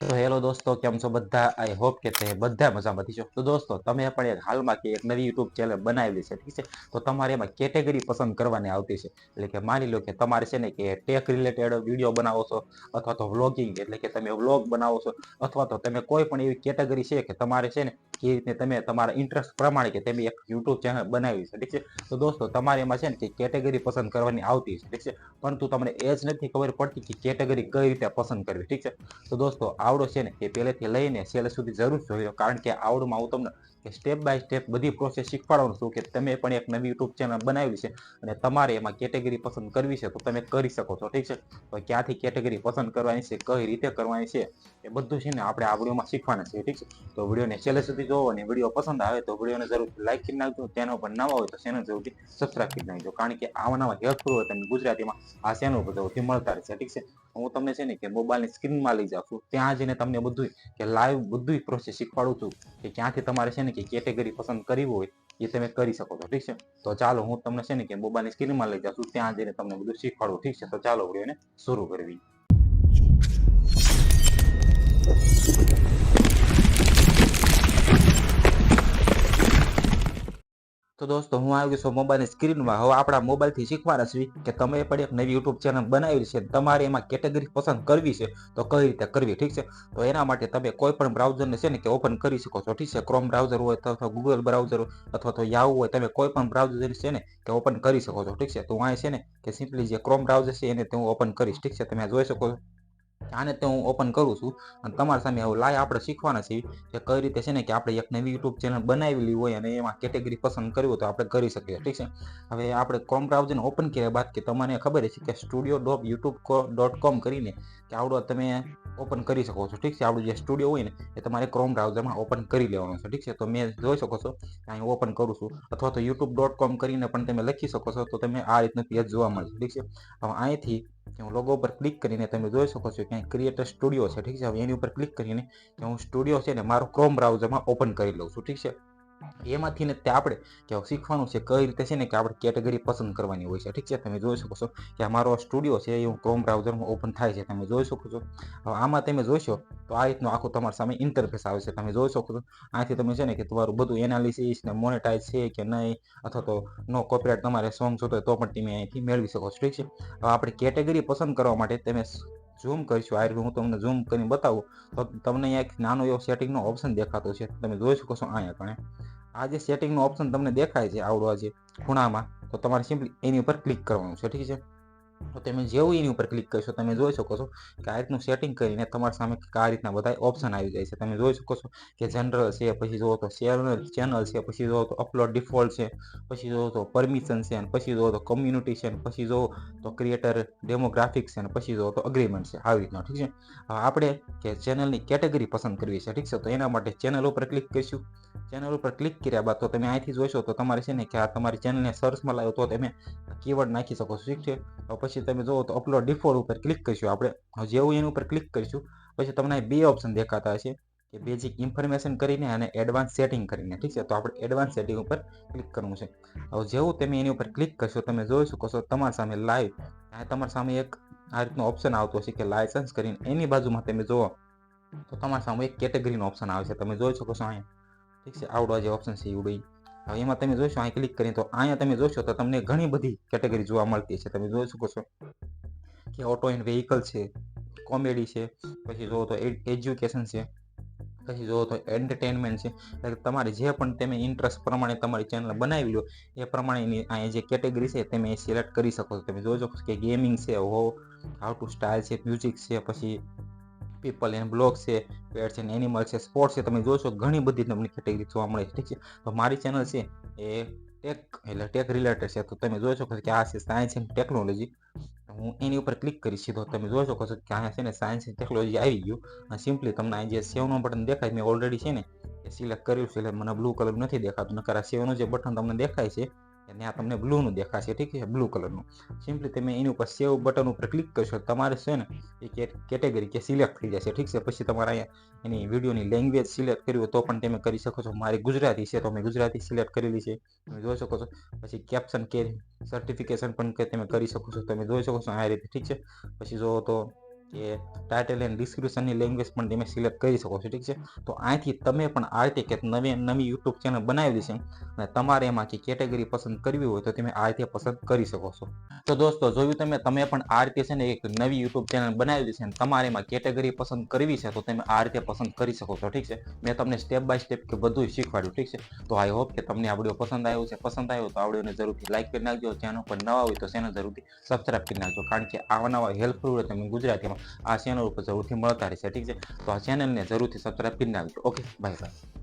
તો હેલો દોસ્તો, કેમ છો બધા? આઈ હોપ કે તે બધા મજામાં છો. તો દોસ્તો, તમે પણ એક હાલમાં કે એક નવી યુટ્યુબ ચેનલ બનાવેલી છે, ઠીક છે? તો તમારે એમાં કેટેગરી પસંદ કરવાની આવતી છે. એટલે કે માની લો કે તમારે છે ને કે ટેક રિલેટેડ વીડિયો બનાવો છો, અથવા તો વ્લોગિંગ એટલે કે તમે વ્લોગ બનાવો છો, અથવા તો તમે કોઈ પણ એવી કેટેગરી છે કે તમારે છે ને કે રીતે તમે તમારા ઇન્ટરેસ્ટ પ્રમાણે કે તમે એક યુટ્યુબ ચેનલ બનાવી છે, ઠીક છે? તો દોસ્તો, તમારે એમાં છે ને કે કેટેગરી પસંદ કરવાની આવતી છે, ઠીક છે? પરંતુ તમને એ જ નથી ખબર પડતી કે કેટેગરી કઈ રીતે પસંદ કરવી, ઠીક છે? તો દોસ્તો, આવડો છે ને એ પહેલેથી લઈને છેલ્લે સુધી જરૂર જોઈ કારણ કે આવડમાં હું તમને કે સ્ટેપ બાય સ્ટેપ બધી પ્રોસેસ શીખવાડવાનું છું કે તમે પણ એક નવી યુટ્યુબ ચેનલ બનાવી છે અને તમારે એમાં કેટેગરી પસંદ કરવી છે તો તમે કરી શકો છો. ઠીક છે? તો ક્યાંથી કેટેગરી પસંદ કરવાની છે, કઈ રીતે કરવાની છે, એ બધું છે ને આપણે આ વિડીયોમાં શીખવાના છે ઠીક છે? તો વિડીયોને છેલ્લે સુધી જોવો અને વીડિયો પસંદ આવે તો વિડીયોને જરૂર લાઈક કરી નાખજો. ચેનલ પર નવા હોય તો ચેનલ જરૂરથી સબસ્ક્રાઈબ કરી નાખજો. કારણ કે આવા નવા હેલ્પફુલ હોય તમને ગુજરાતીમાં આ ચેનલ પર જરૂરથી મળતા રહેશે. ઠીક છે? હું તમને છે ને કે મોબાઈલની સ્ક્રીનમાં લઈ જાઉં છું. ત્યાં જઈને તમને બધું કે લાઈવ બધું પ્રોસેસ શીખવાડું છું કે ક્યાંથી તમારે છે ને કે કેટેગરી પસંદ કરવી હોય એ તમે કરી શકો છો, ઠીક છે? તો ચાલો હું તમને છે ને કે મોબાઈલની સ્ક્રીનમાં લઈ જાઉં છું, ત્યાં જઈને તમને બધું શીખવાડું, ઠીક છે? તો ચાલો વિડીયોને શરૂ કરવી. દોસ્તો, હું આવી છું મોબાઈલની સ્ક્રીનમાં. હવે આપણા મોબાઈલથી શીખવાના છીએ કે તમે પણ એક નવી યુટ્યુબ ચેનલ બનાવી છે. તમારે એમાં કેટેગરી પસંદ કરવી છે, તો કઈ રીતે કરવી, ઠીક છે? તો એના માટે તમે કોઈ પણ બ્રાઉઝરને છે ને કે ઓપન કરી શકો છો, ઠીક છે? ક્રોમ બ્રાઉઝર હોય અથવા ગૂગલ બ્રાઉઝર અથવા તો યાહુ હોય, તમે કોઈ પણ બ્રાઉઝર છે ને કે ઓપન કરી શકો છો, ઠીક છે? તો અહીં છે ને કે સિમ્પલી જે ક્રોમ બ્રાઉઝર છે એને હું ઓપન કરીશ, ઠીક છે? તમે જોઈ શકો છો. આને તો હું ઓપન કરું છું. અને તમારા સામે હવે લાય આપણે શીખવાના છીએ કે કઈ રીતે છે ને કે આપણે એક નવી યુટ્યુબ ચેનલ બનાવેલી હોય અને એમાં કેટેગરી પસંદ કરવી હોય તો આપણે કરી શકીએ, ઠીક છે? હવે આપણે ક્રોમ બ્રાઉઝરને ઓપન કર્યા બાદ કે તમને ખબર છે કે studio dot YouTube dot com કરીને કે આવડો તમે ઓપન કરી શકો છો, ઠીક છે? આપણું જે સ્ટુડિયો હોય ને એ તમારે ક્રોમ બ્રાઉઝરમાં ઓપન કરી લેવાનું છે, ઠીક છે? તો મેં જોઈ શકો છો અહીં ઓપન કરું છું. અથવા તો યુટ્યુબ ડોટ કોમ કરીને પણ તમે લખી શકો છો, તો તમે આ રીતનું પેજ જોવા મળશે, ઠીક છે? હવે અહીંથી હું લોગો પર ક્લિક કરીને તમે જોઈ શકો છો ક્યાંય ક્રિએટર સ્ટુડિયો છે, ઠીક છે? હવે એની ઉપર ક્લિક કરીને હું સ્ટુડિયો છે ને મારો ક્રોમ બ્રાઉઝરમાં ઓપન કરી લઉં છું, ઠીક છે? એમાંથી ને તે આપણે કે શીખવાનું છે કઈ રીતે છે ને કે આપણે કેટેગરી પસંદ કરવાની હોય છે. ઠીક છે? તમે જોઈ શકો છો કે અમારો સ્ટુડિયો છે, એ ક્રોમ બ્રાઉઝરમાં ઓપન થાય છે. તમે જોઈ શકો છો. હવે આમાં તમે જોઈશો તો આ રીતનું આખું તમારી સામે ઇન્ટરફેસ આવે છે. તમે જોઈ શકો છો. આથી તમે છે ને કે તમારું બધું એનાલિસિસ ને મોનેટાઇઝ છે કે નહીં અથવા તો નો કોપીરાઇટ તમારે સોંગ જોતો તો પણ તમે અહીંથી મેળવી શકો છો. ઠીક છે? હવે આપણે કેટેગરી પસંદ કરવા માટે તમે ઝૂમ કરીશું. આ રીતે હું તમને ઝૂમ કરીને બતાવું તો તમને અહીંયા એક નાનો એવો સેટિંગનો ઓપ્શન દેખાતો છે. તમે જોઈ શકો છો અહીંયા કણે. આ જે સેટિંગનો ઓપ્શન તમને દેખાય છે આવડો આ ખૂણામાં, તો તમારે સિમ્પલી એની ઉપર ક્લિક કરવાનું છે, ઠીક છે? તો તમે જેવું એની ઉપર ક્લિક કરશો, તમે જોઈ શકો છો કે આ રીતનું સેટિંગ કરીને તમારી સામે આ રીતના બધા ઓપ્શન આવી જાય છે. તમે જોઈ શકો છો કે જનરલ છે, પછી જોવો તો ચેનલ ચેનલ છે, પછી જોવો તો અપલોડ ડિફોલ્ટ છે, પછી જોવો તો પરમિશન છે, અને પછી જોવો તો કમ્યુનિટી છે પછી જોવો તો ક્રિએટર ડેમોગ્રાફિક્સ છે, અને પછી જોવો તો અગ્રીમેન્ટ છે. આવી રીતના, ઠીક છે? આપણે કે ચેનલની કેટેગરી પસંદ કરવી છે, ઠીક છે? તો એના માટે ચેનલ ઉપર ક્લિક કરીશું. ચેનલ ઉપર ક્લિક કર્યા બાદ તો તમે અહીંથી જોઈશો તો તમારે છે ને કે આ તમારી ચેનલને સર્ચમાં લાવ્યો તો તમે કીવર્ડ નાખી શકો છો, ઠીક છે? પછી તમે જુઓ તો અપલોડ ડિફોલ્ટ ઉપર ક્લિક કરીશું. આપણે જેવું એની ઉપર ક્લિક કરીશું, પછી તમને બે ઓપ્શન દેખાતા હશે. કે બેઝિક ઇન્ફોર્મેશન કરીને અને એડવાન્સ સેટિંગ કરીને, ઠીક છે? તો આપણે એડવાન્સ સેટિંગ ઉપર ક્લિક કરવું છે. હવે જેવું તમે એની ઉપર ક્લિક કરશો, તમે જોઈ શકો છો તમારી સામે લાઈવ તમારી સામે એક આ રીતનો ઓપ્શન આવતો હશે કે લાયસન્સ કરીને એની બાજુમાં તમે જુઓ તો તમારી સામે એક કેટેગરીનો ઓપ્શન આવે છે. તમે જોઈ શકો છો અહીંયા. ઠીક છે? આવડો જે ઓપ્શન છે એવડું હવે એમાં તમે જોશો, અહીં ક્લિક કરીને તો અહીંયા તમે જોશો તો તમને ઘણી બધી કેટેગરી જોવા મળતી છે તમે જોઈ શકો છો કે ઓટો એન્ડ વ્હીકલ છે કોમેડી છે, પછી જોવો તો એજ્યુકેશન છે, પછી જોવો તો એન્ટરટેનમેન્ટ છે. એટલે તમારે જે પણ તમે ઇન્ટરેસ્ટ પ્રમાણે તમારી ચેનલ બનાવી લો, એ પ્રમાણેની અહીંયા જે કેટેગરી છે તમે સિલેક્ટ કરી શકો છો. તમે જોઈ શકો કે ગેમિંગ છે હો હાઉ ટુ સ્ટાઇલ છે મ્યુઝિક છે, પછી પીપલ એન્ડ બ્લોગ છે પેટ્સ એન્ડ એનિમલ છે સ્પોર્ટ્સ છે, તમે જોશો ઘણી બધી તમને કેટેગરી જોવા મળે છે, ઠીક છે? તો મારી ચેનલ છે એ ટેક એટલે ટેક રિલેટેડ છે, તો તમે જોઈ શકો છો કે આ છે સાયન્સ એન્ડ ટેકનોલોજી હું એની ઉપર ક્લિક કરી સીધો, તમે જોઈ શકો છો કે અહીંયા છે ને સાયન્સ એન્ડ ટેકનોલોજી આવી ગયું. અને સિમ્પલી તમને અહીં જે સેવનો બટન દેખાય, મેં ઓલરેડી છે ને, એ સિલેક્ટ કર્યું છે, એટલે મને બ્લુ કલર નથી દેખાતું, નકર આ સેવનું જે બટન તમને દેખાય છે ત્યાં તમને બ્લુનું દેખાશે, ઠીક છે? બ્લુ કલરનું સિમ્પલી તમે એની ઉપર સેવ બટન ઉપર ક્લિક કરશો, તમારે છે ને એ કેટેગરી કે સિલેક્ટ થઈ જશે, ઠીક છે? પછી તમારે અહીંયા એની વિડીયોની લેંગ્વેજ સિલેક્ટ કરી હોય તો પણ તમે કરી શકો છો. મારી ગુજરાતી છે તો મેં ગુજરાતી સિલેક્ટ કરેલી છે, તમે જોઈ શકો છો. પછી કેપ્શન કે સર્ટિફિકેશન પણ તમે કરી શકો છો, તમે જોઈ શકો છો આ રીતે, ઠીક છે? પછી જો તો કે ટાઇટલ એન્ડ ડિસ્ક્રિપ્શનની લેંગ્વેજ પણ તમે સિલેક્ટ કરી શકો છો, ઠીક છે? તો અહીંથી તમે પણ આ રીતે કે નવી નવી યુટ્યુબ ચેનલ બનાવી છે અને તમારે એમાંથી કેટેગરી પસંદ કરવી હોય તો તમે આ રીતે પસંદ કરી શકો છો. તો દોસ્તો, જોયું તમે તમે પણ આ રીતે છે ને એક નવી યુટ્યુબ ચેનલ બનાવી છે અને તમારે એમાં કેટેગરી પસંદ કરવી છે તો તમે આ રીતે પસંદ કરી શકો છો, ઠીક છે? મેં તમને સ્ટેપ બાય સ્ટેપ કે બધું શીખવાડ્યું, ઠીક છે? તો આઈ હોપ કે તમને આ વીડિયો પસંદ આવ્યો છે. પસંદ આવ્યો તો આ વિડીયોને જરૂરથી લાઈક કરી નાખજો. ચેનલ પર નવા હોય તો ચેનલ જરૂરથી સબસ્ક્રાઈબ કરી નાખજો. કારણ કે આવા નવા હેલ્પફુલ તમે ગુજરાતીમાં આ ચેનલ ઉપર જરૂરથી મળતા રહેશે, ઠીક છે? તો આ ચેનલને જરૂરથી સબસ્ક્રાઈબ કરી નાખજો. Okay bye bye